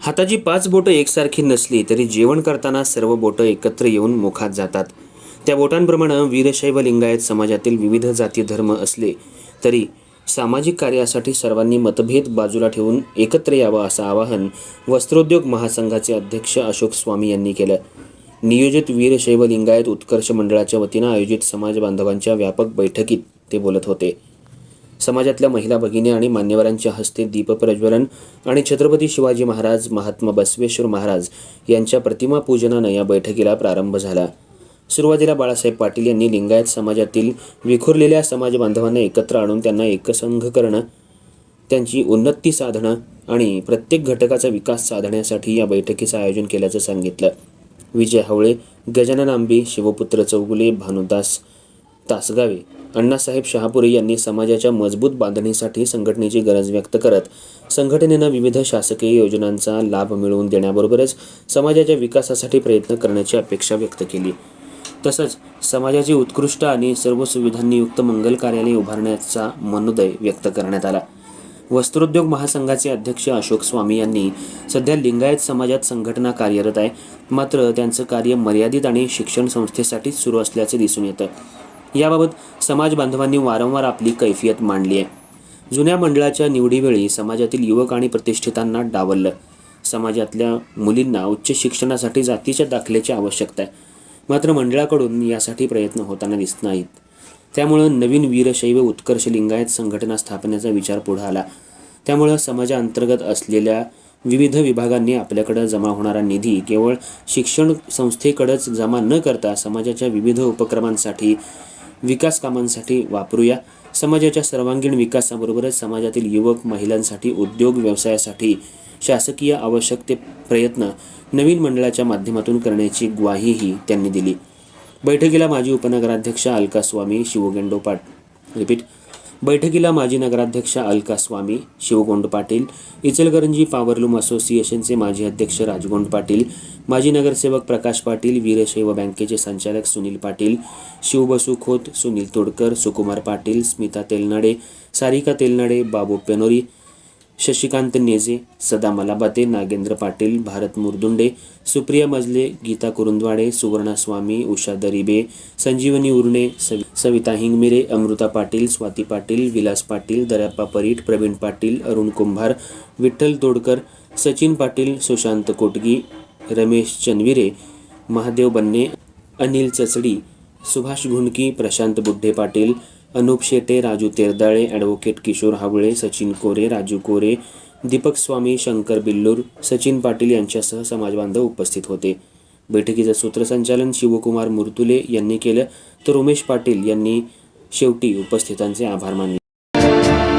हाताची पाच बोटं एकसारखी नसली तरी जेवण करताना सर्व बोटं एकत्र येऊन मुखात जातात. त्या बोटांप्रमाणे वीरशैव लिंगायत समाजातील विविध जाती धर्म असले तरी सामाजिक कार्यासाठी सर्वांनी मतभेद बाजूला ठेवून एकत्र यावं असं आवाहन वस्त्रोद्योग महासंघाचे अध्यक्ष अशोक स्वामी यांनी केलं. नियोजित वीरशैव लिंगायत उत्कर्ष मंडळाच्या वतीनं आयोजित समाज बांधवांच्या व्यापक बैठकीत ते बोलत होते. समाजातल्या महिला भगिनी आणि मान्यवरांच्या हस्ते दीपप्रज्वलन आणि छत्रपती शिवाजी महाराज महात्मा बसवेश्वर महाराज यांच्या प्रतिमा पूजनानं या बैठकीला प्रारंभ झाला. सुरुवातीला बाळासाहेब पाटील यांनी लिंगायत समाजातील विखुरलेल्या समाजबांधवांना एकत्र आणून त्यांना एकसंघ करणं त्यांची उन्नती साधणं आणि प्रत्येक घटकाचा विकास साधण्यासाठी या बैठकीचं आयोजन केल्याचं सांगितलं. विजय हावळे गजानन आंबे शिवपुत्र चौगुले भानुदास तासगावे अण्णासाहेब शहापुरे यांनी समाजाच्या मजबूत बांधणीसाठी संघटनेची गरज व्यक्त करत संघटनेनं विविध शासकीय योजनांचा लाभ मिळवून देण्याबरोबरच समाजाच्या विकासासाठी प्रयत्न करण्याची अपेक्षा व्यक्त केली. तसंच समाजाची उत्कृष्ट आणि सर्व सुविधांनी युक्त मंगल कार्यालय उभारण्याचा मनोदय व्यक्त करण्यात आला. वस्त्रोद्योग महासंघाचे अध्यक्ष अशोक स्वामी यांनी सध्या लिंगायत समाजात संघटना कार्यरत आहे. मात्र त्यांचं कार्य मर्यादित आणि शिक्षण संस्थेसाठीच सुरू असल्याचे दिसून येतं. याबाबत समाज बांधवांनी वारंवार आपली कैफियत मांडली आहे. जुन्या मंडळाच्या निवडीवेळी समाजातील युवक आणि प्रतिष्ठितांना डावललं. समाजातल्या मुलींना उच्च शिक्षणासाठी जातीच्या दाखल्याची आवश्यकता आहे. मात्र मंडळाकडून यासाठी प्रयत्न होताना दिसत नाहीत. त्यामुळं नवीन वीरशैव उत्कर्ष लिंगायत संघटना स्थापनेचा विचार पुढे आला. त्यामुळं समाजाअंतर्गत असलेल्या विविध विभागांनी आपल्याकडे जमा होणारा निधी केवळ शिक्षण संस्थेकडंच जमा न करता समाजाच्या विविध उपक्रमांसाठी विकास कामांसाठी वापरूया. समाजाच्या सर्वांगीण विकासाबरोबरच समाजातील युवक महिलांसाठी उद्योग व्यवसायासाठी शासकीय आवश्यक ते प्रयत्न नवीन मंडळाच्या माध्यमातून करण्याची ग्वाहीही त्यांनी दिली. बैठकीला माजी उपनगराध्यक्ष अलका स्वामी शिवगेंडो पाट रिपीट बैठकीला माजी नगराध्यक्ष अलका स्वामी शिवगोंड पाटील इचलकरंजी पॉवरलूम असोसिएशनचे माजी अध्यक्ष राजगोंड पाटील माजी नगरसेवक प्रकाश पाटील वीरशैव बँकेचे संचालक सुनील पाटील शिवबसू खोत सुनील तोडकर सुकुमार पाटील स्मिता तेलनाडे सारिका तेलनाडे बाबू पेनोरी शशिकांत नेजे सदा मलाबाते नागेंद्र पाटील भारत मुरदुंडे सुप्रिया मजले गीता कुरुंदवाडे सुवर्णा स्वामी उषा दरिबे संजीवनी उर्णे सवि सविता हिंगमिरे अमृता पाटील स्वाती पाटील विलास पाटील दर्याप्पा परीट प्रवीण पाटील अरुण कुंभार विठ्ठल तोडकर सचिन पाटील सुशांत कोटगी रमेश चनविरे महादेव बन्ने अनिल चचडी सुभाष घुंडकी प्रशांत बुड्ढे पाटील अनुप शेटे राजू तेरदाळे ॲडव्होकेट किशोर हावळे सचिन कोरे राजू कोरे दीपक स्वामी शंकर बिल्लूर सचिन पाटील यांच्यासह समाजबांधव उपस्थित होते. बैठकीचं सूत्रसंचालन शिवकुमार मुर्तुले यांनी केलं तर उमेश पाटील यांनी शेवटी उपस्थितांचे आभार मानले.